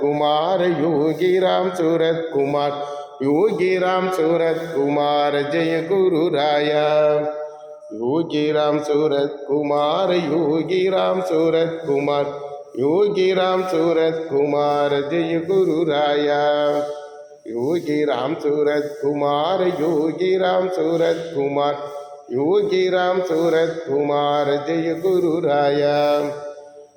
குமார யோகிராம் சூரத் குமார் யோகிராம் சூரத் குமார ஜெய குரு ராயா. யோகிராம் சூரத் குமார யோகிராம் சூரத் குமார் யோகிராம் சூரத் குமார ஜெய குரு ராயா. யோகிராம் சூரத் குமார யோகிராம் சூரத் குமார் யோகிராம் சூரத் குமார ஜெய குரு ராயா.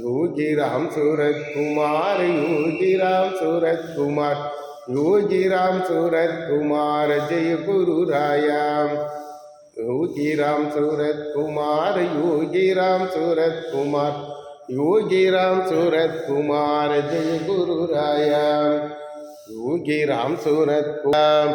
योगी राम सूरत कुमार योगी राम सूरत कुमार योगी राम सूरत कुमार जय गुरु राया योगी राम सूरत कुमार योगी राम सूरत कुमार योगी राम सूरत कुमार जय गुरु राया योगी राम सूरत कुमार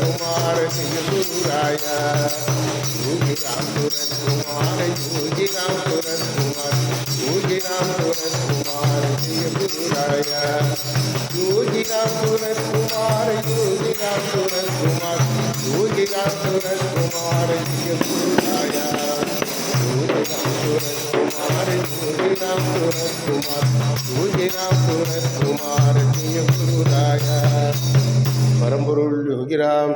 குமார சிங்கூராய யோகி ராம் சூரன் குமார யோகி ராம் சூரன் குமார் யோகி ராம் சூரன் குமார சிங்கூராய யோகி ராம் சூரன் குமார் யோகி ராம் சூரன் குமார் யோகி ராம் சூரன் குமார சிங்கூராய யோகி ராம் சூரன் குமார் யோகி ராம் சூரன் குமார் யோகி ராம் சூரன் குமார் சிங்கூராய परम पुरुष योगिराम